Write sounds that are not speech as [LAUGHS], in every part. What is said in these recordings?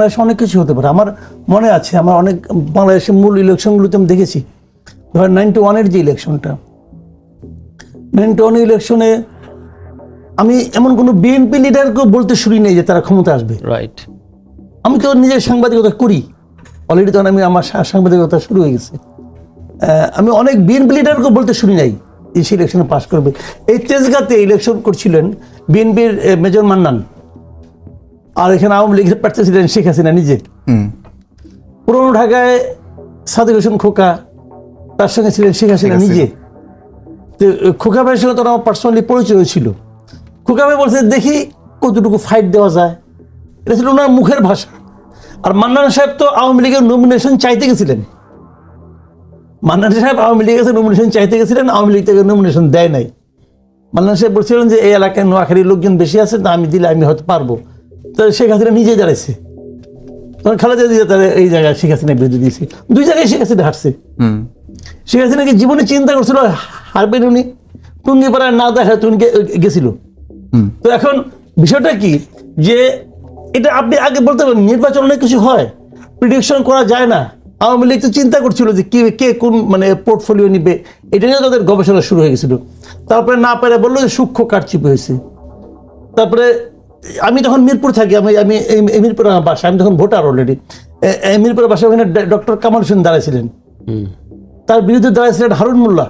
বাংলাদেশে অনেক কিছু হতে পারে। আমার মনে আছে আমার অনেক বাংলাদেশের মূল ইলেকশনগুলোতে আমি দেখেছি। ধরেন নাইনটি ওয়ানের যে ইলেকশনটা নাইনটি ওয়ান ইলেকশনে আমি এমন কোনো বিএনপি লিডারকেও বলতে শুনি নেই যে তারা ক্ষমতা আসবে। রাইট আমি তো নিজের সাংবাদিকতা করি। অলরেডি তখন আমি আমার সাংবাদিকতা শুরু হয়ে গেছে। আমি অনেক বিএনপি লিডারকেও বলতে শুনি নাই যে সে ইলেকশনে পাশ করবে। এই তেজগাতে ইলেকশন করছিলেন বিএনপির মেজর মান্নান। আর এখানে আওয়ামী লীগের প্রার্থী ছিলেন শেখ হাসিনা নিজে। পুরনো ঢাকায় সাদিক হোসেন খোকা তার সঙ্গে ছিলেন শেখ হাসিনা হাসিনা। নিজে। তো খোকা ভাইয়ের সঙ্গে তো আমার পার্সোনালি পরিচয় ছিল। খোকা ভাই বলছে দেখি কতটুকু ফাইট দেওয়া যায়। এটা ছিল ওনার মুখের ভাষা। আর মান্নান সাহেব তো আওয়ামী লীগের নমিনেশন চাইতে গেছিলেন। মান্নান সাহেব আওয়ামী লীগের কাছে নমিনেশন চাইতে গেছিলেন আওয়ামী লীগ থেকে নমিনেশন দেয় নাই। মান্নান সাহেব বলছিলেন যে এই এলাকায় নোয়াখালীর লোকজন বেশি আছে তা আমি দিলে আমি হয়তো পারব। তো শেখ হাসিনা নিজে দাঁড়াইছে তখন খালেদা দিয়ে তারা এই জায়গায় শেখ হাসিনা বিরুদ্ধে দিয়েছে। দুই জায়গায় শেখ হাসিনা হারছে। শেখ হাসিনা কি জীবনে চিন্তা করছিল হারবেন উনি? টুঙ্গিপাড়ায় না দেখা তুমি গেছিল। তো এখন বিষয়টা কি যে এটা আপনি আগে বলতে পারেন নির্বাচন অনেক কিছু হয় প্রিডিকশন করা যায় না। আওয়ামী লীগ তো চিন্তা করছিল যে কে কে কোন মানে পোর্টফোলিও নিবে এটা নিয়ে তাদের গবেষণা শুরু হয়ে গেছিল। তারপরে না পেরে বলল যে সূক্ষ্ম কারচিপি হয়েছে। তারপরে আমি তখন মিরপুর থাকি আমি আমি এই- মিরপুর আমার বাসা আমি তখন ভোটার অলরেডি মিরপুরের বাসা ওখানে ডক্টর কামাল হোসেন দাঁড়াইছিলেন। তার বিরুদ্ধে দাঁড়াইছিলেন হারুন মোল্লা।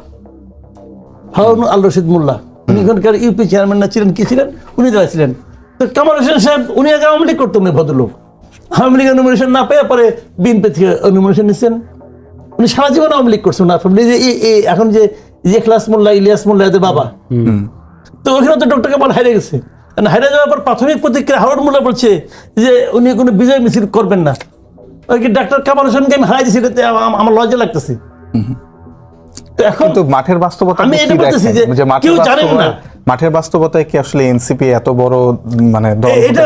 হারুন আল রশিদ মোল্লা। উনি এখানকার ইউপি চেয়ারম্যান না ছিলেন কি ছিলেন? উনি দাঁড়াইছিলেন। তো কামাল হোসেন সাহেব উনি আগে আওয়ামী লীগ করতেন উনি ভদ্রলোক। আওয়ামী লীগের নমিনেশন না পেয়ে পরে বিএনপি থেকে নমিনেশন নিচ্ছেন। উনি সারা জীবন আওয়ামী লীগ করছেন না ফ্যামিলি যে এখন যে ক্লাস মোল্লা ইলিয়াস মোল্লা এদের বাবা। তো ওখানে তো ডক্টর কামাল হারিয়ে গেছে। আর যাওয়ার পর প্রাথমিক প্রতিক্রিয়া হাওয়ার মোল্লা বলছে যে উনি কোনো বিজয় মিছিল করবেন না। ওই কি ডাক্তার কামাল হোসেনকে আমি হারাই এটাতে আমার লজ্জা লাগতেছে। তো এখন কিন্তু মাঠের বাস্তবতা আমি এটা বলতেছি যে কেউ জানেন না। মাঠের বাস্তবতায় কি আসলে এনসিপি এত বড় মানে এটা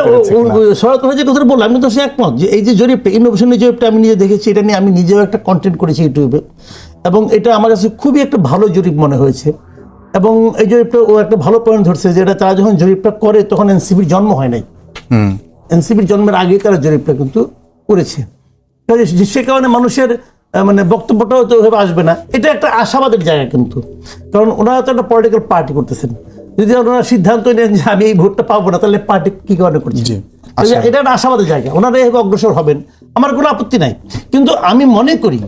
সরকার যে বললাম আমি তো সে একমত যে এই যে জরিপটা ইনোভেশনের জরিপটা আমি নিজে দেখেছি এটা নিয়ে আমি নিজেও একটা কন্টেন্ট করেছি ইউটিউবে। এবং এটা আমার কাছে খুবই একটা ভালো জরিপ মনে হয়েছে। এবং এই জরিপটা ও একটা ভালো পয়েন্ট ধরছে যে এটা তারা যখন জরিপটা করে তখন এনসিপির জন্ম হয় নাই। এনসিপির জন্মের আগেই তারা জরিপটা কিন্তু করেছে। সে- কারণে মানুষের মানে বক্তব্যটাও তো ওইভাবে আসবে না। এটা একটা আশাবাদের জায়গা কিন্তু। কারণ ওনারা তো একটা পলিটিক্যাল পার্টি করতেছেন। যদি ওনারা সিদ্ধান্ত নেন যে আমি এই ভোটটা পাবো না তাহলে পার্টি কি কারণে করছে? আশা। এটা একটা আশাবাদের জায়গা। ওনারা এভাবে অগ্রসর হবেন আমার কোনো আপত্তি নাই। কিন্তু আমি মনে করি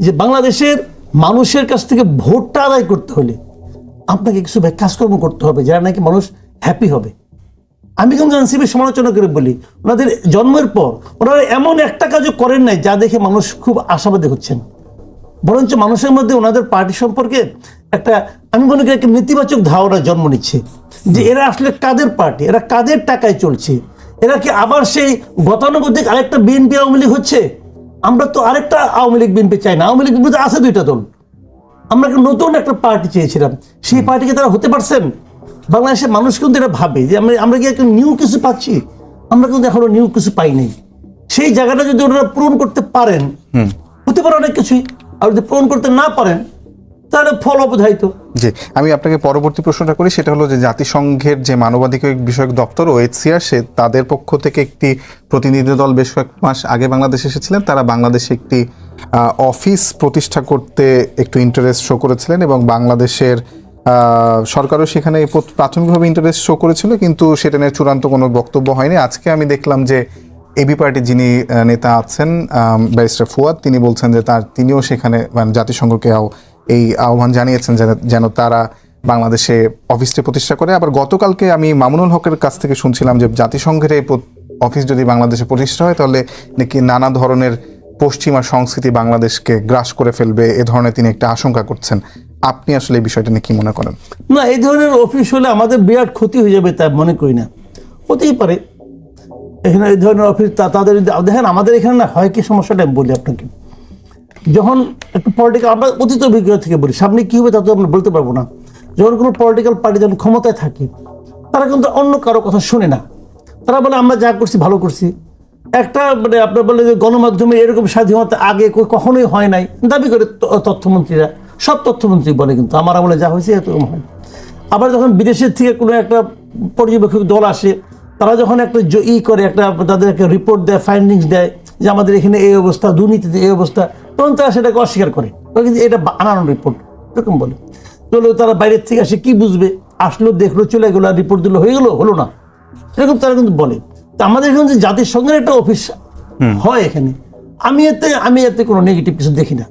যে বাংলাদেশের মানুষের কাছ থেকে ভোটটা আদায় করতে হলে আপনাকে কিছু কাজকর্ম করতে হবে যারা নাকি মানুষ হ্যাপি হবে। আমি কিন্তু এনসিপির সমালোচনা করে বলি ওনাদের জন্মের পর ওনারা এমন একটা কাজও করেন নাই যা দেখে মানুষ খুব আশাবাদী হচ্ছেন। বরঞ্চ মানুষের মধ্যে ওনাদের পার্টি সম্পর্কে একটা আমি মনে করি একটা নেতিবাচক ধারণা জন্ম নিচ্ছে যে এরা আসলে কাদের পার্টি এরা কাদের টাকায় চলছে এরা কি আবার সেই গতানুগতিক আরেকটা বিএনপি আওয়ামী লীগ হচ্ছে? আমরা তো আরেকটা আওয়ামী লীগ বিএনপি চাই না। আওয়ামী লীগ বিএনপি আছে দুইটা দল। আমরা একটা নতুন একটা পার্টি চেয়েছিলাম। সেই পার্টিকে তারা হতে পারছেন? বাংলাদেশের মানুষ কিন্তু এটা ভাবে যে আমরা আমরা কি একটা নিউ কিছু পাচ্ছি? আমরা কিন্তু এখনও নিউ কিছু পাই নাই সেই জায়গাটা যদি ওনারা পূরণ করতে পারেন হতে পারে অনেক কিছুই। আর যদি পূরণ করতে না পারেন তাহলে ফল অবধারিত জি, আমি আপনাকে পরবর্তী প্রশ্নটা করি, সেটা হলো যে জাতিসংঘের যে মানবাধিকার বিষয়ক দপ্তর ও ওএইচসিআর, সে তাদের পক্ষ থেকে একটি প্রতিনিধি দল বেশ কয়েক মাস আগে বাংলাদেশে এসেছিলেন। তারা বাংলাদেশে একটি অফিস প্রতিষ্ঠা করতে একটু ইন্টারেস্ট শো করেছিলেন এবং বাংলাদেশের সরকারও সেখানে প্রাথমিকভাবে ইন্টারেস্ট শো করেছিল, কিন্তু সেটা নিয়ে চূড়ান্ত কোনো বক্তব্য হয়নি। আজকে আমি দেখলাম যে এবি পার্টির যিনি নেতা আছেন ব্যারিস্টার ফুয়াদ, তিনি বলছেন যে তার, তিনিও সেখানে মানে জাতিসংঘকে এই আহ্বান জানিয়েছেন যেন- তারা বাংলাদেশে অফিসটি প্রতিষ্ঠা করে। আবার গতকালকে আমি মামুনুল হকের কাছ থেকে শুনছিলাম যে জাতিসংঘের এই অফিস যদি বাংলাদেশে প্রতিষ্ঠা হয়, তাহলে নাকি নানা ধরনের পশ্চিমা সংস্কৃতি বাংলাদেশকে গ্রাস করে ফেলবে। এ ধরনের তিনি একটা আশঙ্কা করছেন। আপনি আসলে এই বিষয়টা নিয়ে কি মনে করেন? না, এই ধরনের অফিস হলে আমাদের বিরাট ক্ষতি হয়ে যাবে তা মনে করি না। হতেই পারে। এখানে এই ধরনের অফিস তাদের দেখেন, আমাদের এখানে না হয় কি সমস্যাটা বলি আপনাকে। যখন একটু পলিটিক্যাল আমরা অতীত অভিজ্ঞতা থেকে বলি, সামনে কি হবে তা তো আমরা বলতে পারব না। যখন কোনো পলিটিক্যাল পার্টি যখন ক্ষমতায় থাকে, তারা কিন্তু অন্য কারও কথা শুনে না। তারা বলে, আমরা যা করছি, ভালো করছি। একটা মানে আপনার বলে যে গণমাধ্যমে এরকম স্বাধীনতা আগে কখনোই হয় নাই। দাবি করে তথ্যমন্ত্রীরা, সব তথ্যমন্ত্রী বলে কিন্তু, আমার আমলে যা হয়েছে, এরকম হয়। আবার যখন বিদেশের থেকে কোনো একটা পর্যবেক্ষক দল আসে, তারা যখন একটা ই করে, একটা তাদের একটা রিপোর্ট দেয় ফাইন্ডিংস দেয় যে আমাদের এখানে এই অবস্থা, দুর্নীতিতে এই অবস্থা তখন তারা সেটাকে অস্বীকার করে। কিন্তু এটা বানানো রিপোর্ট এরকম বলে। চলো তারা বাইরের থেকে আসে কি বুঝবে? আসলো দেখল চলে গেলো আর রিপোর্ট দিলো হয়ে গেলো হলো না। এরকম তারা কিন্তু বলে। তা আমাদের এখানে যে জাতিসংঘের একটা অফিস হয় এখানে আমি এতে আমি এতে কোনো নেগেটিভ কিছু দেখি না।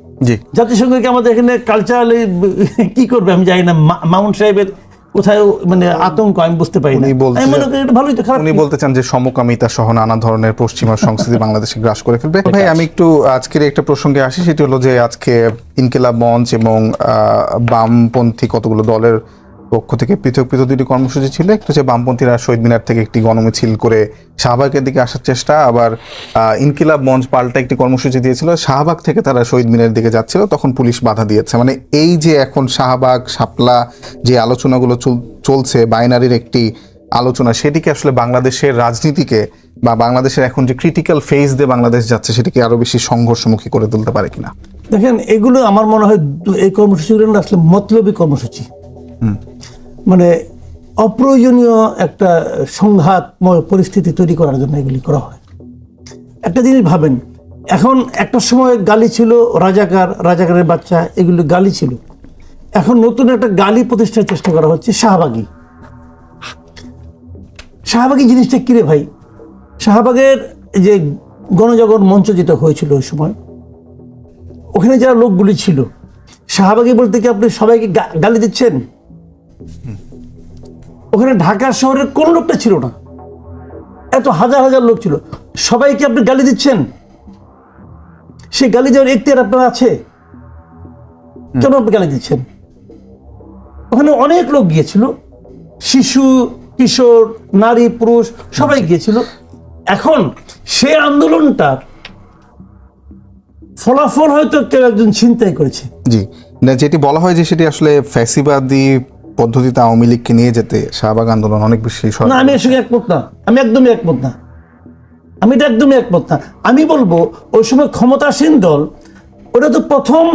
জাতিসংঘকে আমাদের এখানে কালচারালি কি করবে আমি জানি না। মা- মামুন সাহেবের কোথায় মানে আতঙ্ক আমি বুঝতে পারি না। আমি মনে করি এটা ভালোই তো খারাপ উনি বলতে চান যে সমকামিতা সহ নানা ধরনের পশ্চিমা সংস্কৃতি বাংলাদেশে গ্রাস করে ফেলবে। [LAUGHS] ভাই আমি একটু আজকের একটা প্রসঙ্গে আসি সেটি হলো যে আজকে ইনকিলাব মঞ্চ এবং আহ, বামপন্থী কতগুলো দলের পক্ষ থেকে পৃথক পৃথক দুটি কর্মসূচি ছিল। একটু হচ্ছে বামপন্থীরা শহীদ মিনার থেকে একটি গণমিছিল করে শাহবাগের দিকে আসার চেষ্টা। আবার ইনকিলাব মঞ্চ পাল্টা একটি কর্মসূচি দিয়েছিল। শাহবাগ থেকে তারা শহীদ মিনারের দিকে যাচ্ছিল। তখন পুলিশ বাধা দিয়েছে। মানে এই যে এখন শাহবাগ শাপলা যে আলোচনাগুলো চল- চলছে বাইনারির একটি আলোচনা সেটিকে আসলে বাংলাদেশের রাজনীতিকে বা বাংলাদেশের এখন যে ক্রিটিক্যাল ফেজ দিয়ে বাংলাদেশ যাচ্ছে সেটিকে আরও বেশি সংঘর্ষমুখী করে তুলতে পারে কিনা? দেখেন এগুলো আমার মনে হয় এই কর্মসূচিগুলো আসলে মতলবী কর্মসূচি। মানে অপ্রয়োজনীয় একটা সংঘাতময় পরিস্থিতি তৈরি করার জন্য এগুলি করা হয়। একটা জিনিস ভাবেন, এখন একটা সময় গালি ছিল, রাজাকার, রাজাকারের বাচ্চা, এগুলো গালি ছিল। এখন নতুন একটা গালি প্রতিষ্ঠার চেষ্টা করা হচ্ছে শাহবাগী। শাহবাগী জিনিসটা কিরে ভাই? শাহবাগের যে গণজাগরণ মঞ্চ যেটা হয়েছিল ওই সময়, ওখানে যারা লোকগুলি ছিল, শাহবাগী বলতে কি আপনি সবাইকে গালি দিচ্ছেন? ওখানে ঢাকা শহরের কোন লোকটা ছিল না? এত হাজার হাজার লোক ছিল। সবাইকে আপনি গালি দিচ্ছেন? সেই গালি দেওয়ার এখতিয়ার আপনার আছে? কেন আপনি গালি দিচ্ছেন? ওখানে অনেক লোক গিয়েছিল। শিশু, কিশোর, নারী, পুরুষ, সবাই গিয়েছিল। এখন সে আন্দোলনটা ফলাফল হয়তো কেউ একজন চিন্তাই করেছে। জি। না, যেটি বলা হয় যে সেটি আসলে ফ্যাসিবাদী পদ্ধতিতে আওয়ামী লীগকে নিয়ে যেতে শাহবাগ আন্দোলন অনেক বেশি না আমি এর সঙ্গে একমত না। আমি একদমই একমত না। আমি এটা একদমই একমত না। আমি বলব ওই সময় ক্ষমতাসীন দল ওটা তো প্রথম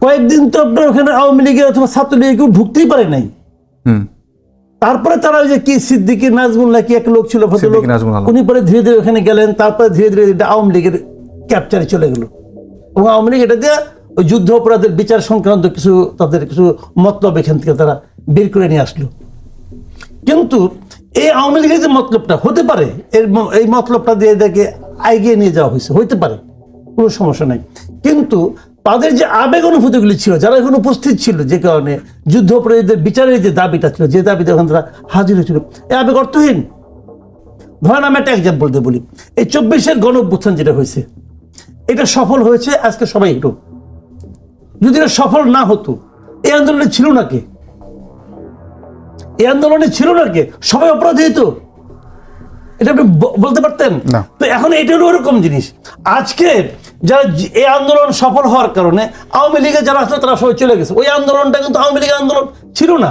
কয়েকদিন তো আপনার ওখানে আওয়ামী লীগের অথবা ছাত্রলীগের কেউ ঢুকতেই পারে নাই। হুম। তারপরে তারা ওই যে কি সিদ্দিকি নাজমুল্লাহ নাকি এক লোক ছিল ভদ্রলোক? উনি পরে ধীরে ধীরে ওখানে গেলেন তারপরে ধীরে ধীরে এটা আওয়ামী লীগের ক্যাপচারে চলে গেল। এবং আওয়ামী লীগ এটা দিয়ে ওই যুদ্ধ অপরাধের বিচার সংক্রান্ত কিছু তাদের কিছু মতলব এখান থেকে তারা বের করে নিয়ে আসলো। কিন্তু এই আওয়ামী লীগের যে মতলবটা হতে পারে, এর এই মতলবটা দিয়ে এদেরকে এগিয়ে নিয়ে যাওয়া হয়েছে, হইতে পারে, কোনো সমস্যা নাই। কিন্তু তাদের যে আবেগ অনুভূতিগুলি ছিল, যারা এখন উপস্থিত ছিল যে কারণে যুদ্ধ অপরাধীদের বিচারের যে দাবিটা ছিল, যে দাবিতে ওখানে তারা হাজির হয়েছিল এই আবেগ অর্থহীন। ধরেন আমি একটা এক্সাম্পল দিয়ে বলি। এই চব্বিশের গণ অভ্যুত্থান যেটা হয়েছে, এটা সফল হয়েছে, আজকে সবাই একটু যদি এটা সফল না হতো এই আন্দোলনে ছিল না কে? এই আন্দোলনে ছিল না কে? সবাই অপরাধী হতো এটা আপনি বলতে পারতেন? না। তো এখন এটারও ওরকম জিনিস। আজকে যারা এই আন্দোলন সফল হওয়ার কারণে আওয়ামী লীগের যারা আসলে তারা সবাই চলে গেছে। ওই আন্দোলনটা কিন্তু আওয়ামী লীগের আন্দোলন ছিল না।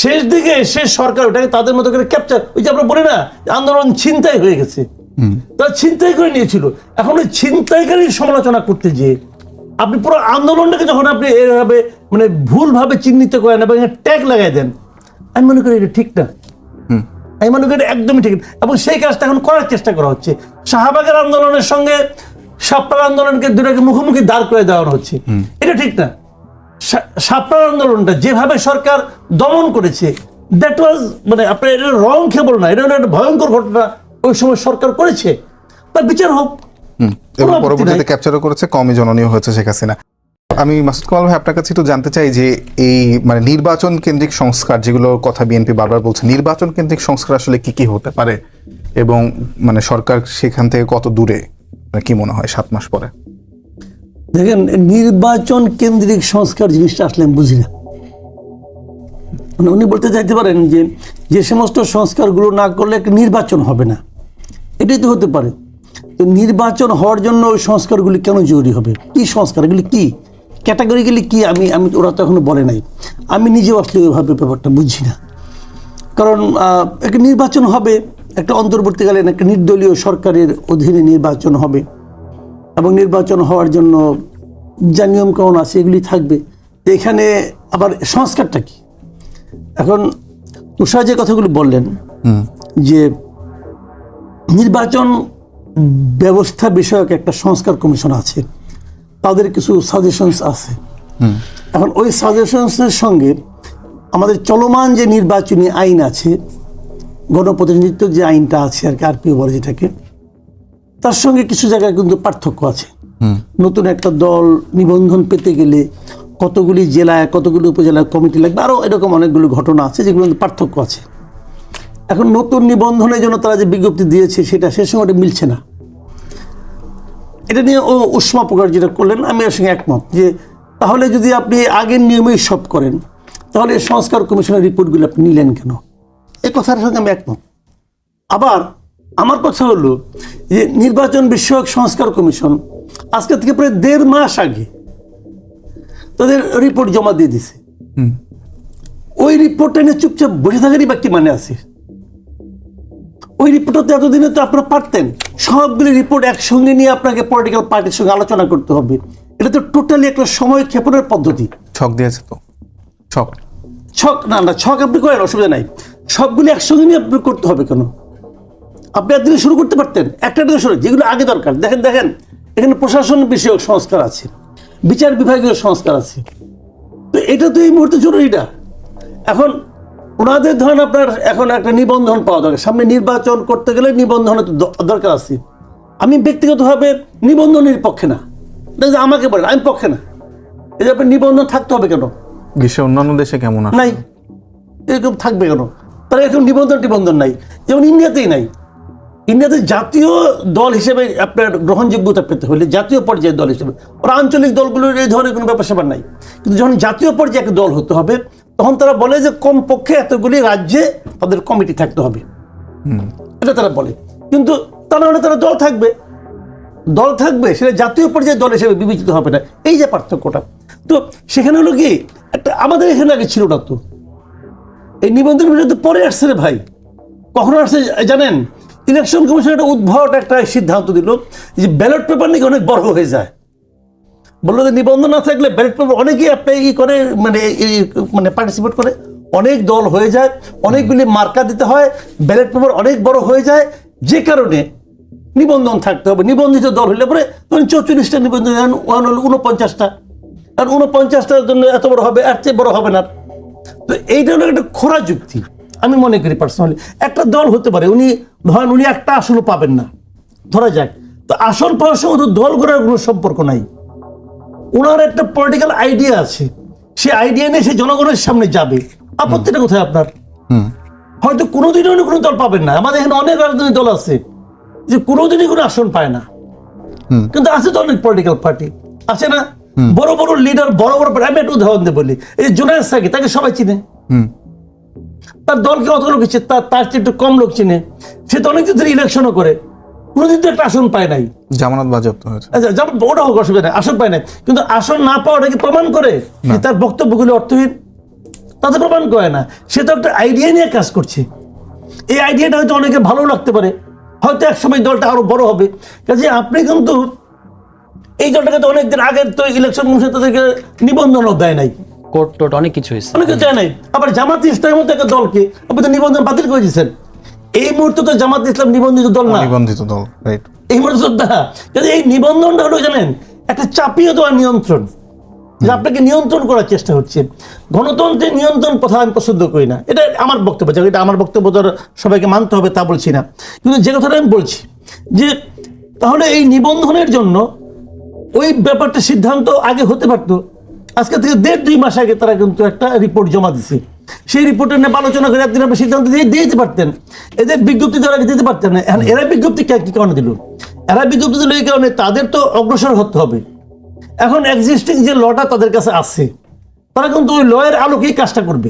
শেষ দিকে শেষ সরকার ওটাকে তাদের মতো করে ক্যাপচার ওই যে আমরা বলি না আন্দোলন ছিনতাই হয়ে গেছে। তারা ছিনতাই করে নিয়েছিল। এখন ওই ছিনতাইকারীর সমালোচনা করতে যে আপনি পুরো আন্দোলনটাকে যখন আপনি এভাবে মানে ভুলভাবে চিহ্নিত করেন এবং ট্যাগ লাগাই দেন আমি মনে করি এটা ঠিক না। আমি মনে করি এটা একদমই ঠিক। এবং সেই কাজটা এখন করার চেষ্টা করা হচ্ছে। শাহবাগের আন্দোলনের সঙ্গে সাপ্তাহ আন্দোলনকে দুটাকে মুখোমুখি দাঁড় করে দেওয়ানো হচ্ছে। এটা ঠিক না। সা- সাপ্তাহ আন্দোলনটা যেভাবে সরকার দমন করেছে দ্যাট ওয়াজ মানে আপনার এটা রং কেবল না। এটা একটা ভয়ঙ্কর ঘটনা ওই সময় সরকার করেছে। তার বিচার হোক। এবং পরবর্তীতে ক্যাপচারও করেছে কমই জননীয় হয়েছে শেখ হাসিনা। আমি মাসুদ কামাল ভাই আপনার কাছে একটু জানতে চাই যে এই মানে নির্বাচন কেন্দ্রিক সংস্কার যেগুলোর কথা বিএনপি বারবার বলছে নির্বাচন কেন্দ্রিক সংস্কার আসলে কি কি হতে পারে? এবং মানে সরকার সেখান থেকে কত দূরে? কি মনে হয় সাত মাস পরে? দেখেন নির্বাচন কেন্দ্রিক সংস্কার জিনিসটা আসলে আমি বুঝি না। মানে উনি বলতে চাইতে পারেন যে যে সমস্ত সংস্কারগুলো না করলে নির্বাচন হবে না। এটাই তো হতে পারে। নির্বাচন হওয়ার জন্য ওই সংস্কারগুলি কেন জরুরি হবে? কি সংস্কার এগুলি কি? ক্যাটাগরিগুলি কি? আমি আমি ওরা তো এখনও বলে নাই। আমি নিজেও আসলে ওইভাবে ব্যাপারটা বুঝি না। কারণ একটা নির্বাচন হবে একটা অন্তর্বর্তীকালীন একটা নির্দলীয় সরকারের অধীনে নির্বাচন হবে। এবং নির্বাচন হওয়ার জন্য যা নিয়মকানুন আছে এগুলি থাকবে। এখানে আবার সংস্কারটা কি? এখন তুষার যে কথাগুলো বললেন যে নির্বাচন ব্যবস্থা বিষয়ক একটা সংস্কার কমিশন আছে। তাদের কিছু সাজেশনস আছে। এখন ওই সাজেশনসের সঙ্গে আমাদের চলমান যে নির্বাচনী আইন আছে গণপ্রতিনিধিত্ব যে আইনটা আছে আর কি আরপিও বলে যেটাকে তার সঙ্গে কিছু জায়গায় কিন্তু পার্থক্য আছে। নতুন একটা দল নিবন্ধন পেতে গেলে কতগুলি জেলায় কতগুলি উপজেলায় কমিটি লাগবে আরও এরকম অনেকগুলো ঘটনা আছে যেগুলো পার্থক্য আছে। এখন নতুন নিবন্ধনের জন্য তারা যে বিজ্ঞপ্তি দিয়েছে সেটা সে সঙ্গে ওটা মিলছে না। এটা নিয়ে ও উষ্মা প্রকাশ যেটা করলেন আমি এর সঙ্গে একমত যে তাহলে যদি আপনি আগের নিয়মেই সব করেন তাহলে সংস্কার কমিশনের রিপোর্টগুলো আপনি নিলেন কেন? এই কথার সঙ্গে আমি একমত। আবার আমার কথা হলো যে নির্বাচন বিষয়ক সংস্কার কমিশন আজকে থেকে প্রায় দেড় মাস আগে তাদের রিপোর্ট জমা দিয়ে দিছে ওই রিপোর্টটা নিয়ে চুপচাপ বসে থাকারই বা কি মানে আছে? ওই রিপোর্টটা তো এতদিনে তো আপনারা পারতেন। সবগুলি রিপোর্ট একসঙ্গে নিয়ে আপনাকে পলিটিক্যাল পার্টির সঙ্গে আলোচনা করতে হবে। এটা তো টোটালি একটা সময় ক্ষেপণের পদ্ধতি। ছক দিয়েছে তো। ছক। ছক না না ছক আপনি করেন অসুবিধা নাই। সবগুলি একসঙ্গে নিয়ে আপনি করতে হবে কেন? আপনি একদিনে শুরু করতে পারতেন একটা শুরু যেগুলো আগে দরকার। দেখেন দেখেন এখানে প্রশাসন বিষয়ক সংস্কার আছে বিচার বিভাগীয় সংস্কার আছে। তো এটা তো এই মুহূর্তে জরুরি না। এখন ওনাদের ধরেন আপনার এখন একটা নিবন্ধন পাওয়া দরকার। সামনে নির্বাচন করতে গেলে নিবন্ধনের তো দরকার আছে। আমি ব্যক্তিগতভাবে নিবন্ধনের পক্ষে না। আমাকে বলেন আমি পক্ষে না। এই যে আপনার নিবন্ধন থাকতে হবে কেন? বিশ্বের অন্যান্য দেশে কেমন নাই। এরকম থাকবে কেন? তারা এরকম নিবন্ধন টিবন্ধন নাই। যেমন ইন্ডিয়াতেই নাই। ইন্ডিয়াতে জাতীয় দল হিসেবে আপনার গ্রহণযোগ্যতা পেতে হলে জাতীয় পর্যায়ের দল হিসেবে ওরা আঞ্চলিক দলগুলোর এই ধরনের কোনো ব্যাপার স্যাপার নাই। কিন্তু যখন জাতীয় পর্যায়ে একটা দল হতে হবে তখন তারা বলে যে কমপক্ষে এতগুলি রাজ্যে তাদের কমিটি থাকতে হবে। এটা তারা বলে। কিন্তু তা না হলে তারা দল থাকবে। দল থাকবে সেটা জাতীয় পর্যায়ে দল হিসেবে বিবেচিত হবে না। এই যে পার্থক্যটা। তো সেখানে হলো কি একটা আমাদের এখানে আগে ছিল না তো। এই নিবন্ধন তো পরে আসছে রে ভাই। কখন আসছে জানেন? ইলেকশন কমিশন একটা উদ্ভট একটা সিদ্ধান্ত দিল যে ব্যালট পেপার নাকি অনেক বড় হয়ে যায়। বলল যে নিবন্ধন না থাকলে ব্যালট পেপার অনেকেই আপনি ই করে মানে মানে পার্টিসিপেট করে। অনেক দল হয়ে যায়, অনেকগুলি মার্কা দিতে হয়, ব্যালট পেপার অনেক বড় হয়ে যায়, যে কারণে নিবন্ধন থাকতে হবে। নিবন্ধিত দল হলে পরে ধরুন চৌচল্লিশটা নিবন্ধন ওয়ান হলো উনপঞ্চাশটা আর উনপঞ্চাশটার জন্য এত বড় হবে, এর চেয়ে বড় হবে না। তো এইটা হলো একটা খোরা যুক্তি আমি মনে করি পার্সোনালি একটা দল হতে পারে, উনি ধরেন উনি একটা আসনও পাবেন না। ধরা যাক। তো আসন পাওয়ার সঙ্গে তো দল করার কোনো সম্পর্ক নাই। ওনার একটা পলিটিক্যাল আইডিয়া আছে। সে আইডিয়া নিয়ে সে জনগণের সামনে যাবে। আপত্তিটা কোথায় আপনার? হয়তো কোনোদিনও উনি কোনো দল পাবেন না। আমাদের এখানে অনেক রাজনৈতিক দল আছে যে কোনোদিনই কোনো আসন পায় না। কিন্তু আছে তো অনেক পলিটিক্যাল পার্টি আছে না? বড় বড় লিডার বড় বড় আমি একটা উদাহরণ দিয়ে বলি। এই যে জোনায়দ সাকি তাকে সবাই চিনে। হুম। তার দলকে অত লোক চিনে? তার তার চেয়ে একটু কম লোক চিনে। সে তো অনেকদিন ধরে ইলেকশনও করে। কোনোদিন তো একটা আসন পায় নাই। জামানত বাজেয়াপ্ত হয়েছে। আচ্ছা যেমন ওটা হোক অসুবিধা নেই আসন পায় নাই। কিন্তু আসন না পাওয়াটা কি প্রমাণ করে যে তার বক্তব্যগুলো অর্থহীন? তাতে প্রমাণ করে না। সে তো একটা আইডিয়া নিয়ে কাজ করছে। এই আইডিয়াটা হয়তো অনেকে ভালো লাগতে পারে। হয়তো একসময় দলটা আরও বড় হবে। কাজে আপনি কিন্তু এই দলটাকে তো অনেকদিন আগের তো ইলেকশন কমিশন তাদেরকে নিবন্ধনও দেয় নাই। কোর্ট টোট অনেক কিছু হয়েছে। অনেকে চায় নাই। আবার জামাত ইসলামের মতো একটা দলকে। আপনি তো নিবন্ধন বাতিল করে দিয়েছেন। এই মুহূর্তে তো জামাত ইসলাম নিবন্ধিত দল না? নিবন্ধিত দল রাইট এই মুহূর্তে তো না। কিন্তু এই নিবন্ধনটা হলো জানেন একটা চাপিয়ে দেওয়া নিয়ন্ত্রণ। যে আপনাকে নিয়ন্ত্রণ করার চেষ্টা হচ্ছে। গণতন্ত্রের নিয়ন্ত্রণ কথা আমি পছন্দ করি না। এটা আমার বক্তব্য এটা আমার বক্তব্য তো সবাইকে মানতে হবে তা বলছি না। কিন্তু যে কথাটা আমি বলছি যে তাহলে এই নিবন্ধনের জন্য ওই ব্যাপারটা সিদ্ধান্ত আগে হতে পারতো। আজকে থেকে দেড় দুই মাস আগে তারা কিন্তু একটা রিপোর্ট জমা দিছে। সেই রিপোর্টের নিয়ে আলোচনা করে আপনি সিদ্ধান্ত দিয়ে দিতে পারতেন। এদের বিজ্ঞপ্তি আগে দিতে পারতেন না। এখন এরা বিজ্ঞপ্তি কে- কি কারণে দিল? এরা বিজ্ঞপ্তি দিল এই কারণে তাদের তো অগ্রসর হতে হবে। এখন এক্সিস্টিং যে লটা তাদের কাছে আছে তারা কিন্তু ওই লয়ের আলোকেই কাজটা করবে।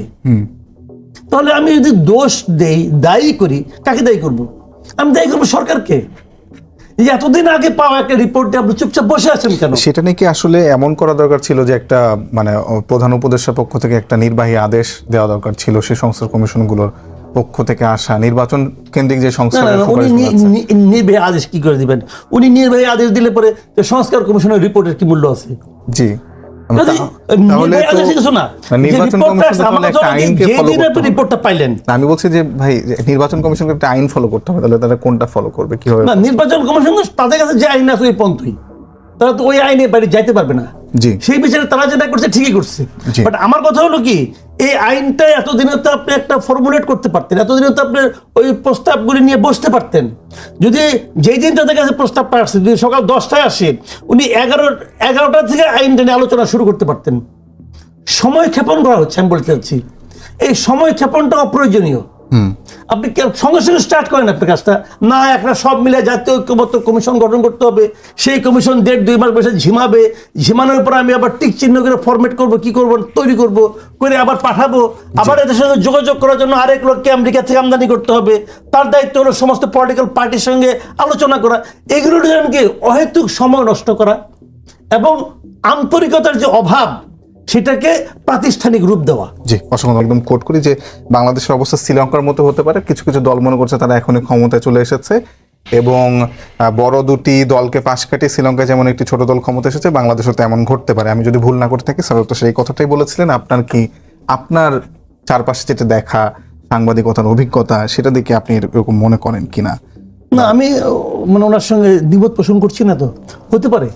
তাহলে আমি যদি দোষ দেই দায়ী করি কাকে দায়ী করব? আমি দায়ী করব সরকারকে। এতদিন আগে পাওয়া একটা রিপোর্টে আপনি চুপচাপ বসে আছেন কেন? সেটা নাকি আসলে এমন করা দরকার ছিল যে একটা মানে প্রধান উপদেষ্টার পক্ষ থেকে একটা নির্বাহী আদেশ দেওয়া দরকার ছিল সেই সংস্কার কমিশনগুলোর পক্ষ থেকে আসা? নির্বাচন কেন্দ্রিক যে না, উনি নির্বাহী আদেশ কি করে দিবেন? উনি নির্বাহী আদেশ দিলে পরে সংস্কার কমিশনের রিপোর্টের কি মূল্য আছে? জি। পাইলেন। আমি বলছি যে ভাই নির্বাচন কমিশনকে একটা আইন ফলো করতে হবে তাহলে তারা কোনটা ফলো করবে কীভাবে নির্বাচন কমিশন তো তাদের কাছে যে আইন আছে ওই পন্থই তারা তো ওই আইনে বাইরে যাইতে পারবে না। জি। সেই বিচারে তারা যেটা করছে ঠিকই করছে। বাট আমার কথা হলো কি এই আইনটা এতদিনে তো আপনি একটা ফর্মুলেট করতে পারতেন এতদিনে তো আপনি ওই প্রস্তাবগুলি নিয়ে বসতে পারতেন। যদি যেই দিন তাদের কাছে প্রস্তাবটা আসছে যদি সকাল দশটায় আসে উনি এগারো এগারোটা থেকে আইনটা নিয়ে আলোচনা শুরু করতে পারতেন। সময় ক্ষেপণ করা হচ্ছে আমি বলতে চাচ্ছি এই সময় ক্ষেপণটা অপ্রয়োজনীয়। আপনি কে- সঙ্গে সঙ্গে স্টার্ট করেন আপনার কাজটা। না একটা সব মিলে জাতীয় ঐক্যবদ্ধ কমিশন গঠন করতে হবে। সেই কমিশন দেড় দুই মাস বসে ঝিমাবে। ঝিমানোর পর আমি আবার টিক চিহ্ন করে ফরম্যাট করব কি করব তৈরি করব করে আবার পাঠাবো। আবার এদের সঙ্গে যোগাযোগ করার জন্য আরেক লোককে আমেরিকা থেকে আমদানি করতে হবে। তার দায়িত্ব হলো সমস্ত পলিটিক্যাল পার্টির সঙ্গে আলোচনা করা। এগুলো কি অহেতুক সময় নষ্ট করা এবং আন্তরিকতার যে অভাব সেটাকে প্রাতিষ্ঠানিক রূপ দেওয়া। জি অসংখ্য একদম কোট করি যে বাংলাদেশের অবস্থা শ্রীলঙ্কার মতো হতে পারে। কিছু কিছু দল মনে করছে তারা এখনই ক্ষমতায় চলে এসেছে। এবং বড় দুটি দলকে পাশ কাটিয়ে শ্রীলঙ্কায় যেমন একটি ছোট দল ক্ষমতা এসেছে বাংলাদেশও তেমন ঘটতে পারে। আমি যদি ভুল না করে থাকি স্যার তো সেই কথাটাই বলেছিলেন। আপনার কি আপনার চারপাশে যেটা দেখা সাংবাদিকতার অভিজ্ঞতা সেটা দেখে আপনি এরকম মনে করেন কিনা? না আমি মানে ওনার সঙ্গে দ্বিমত পোষণ করছি না তো। হতে পারে।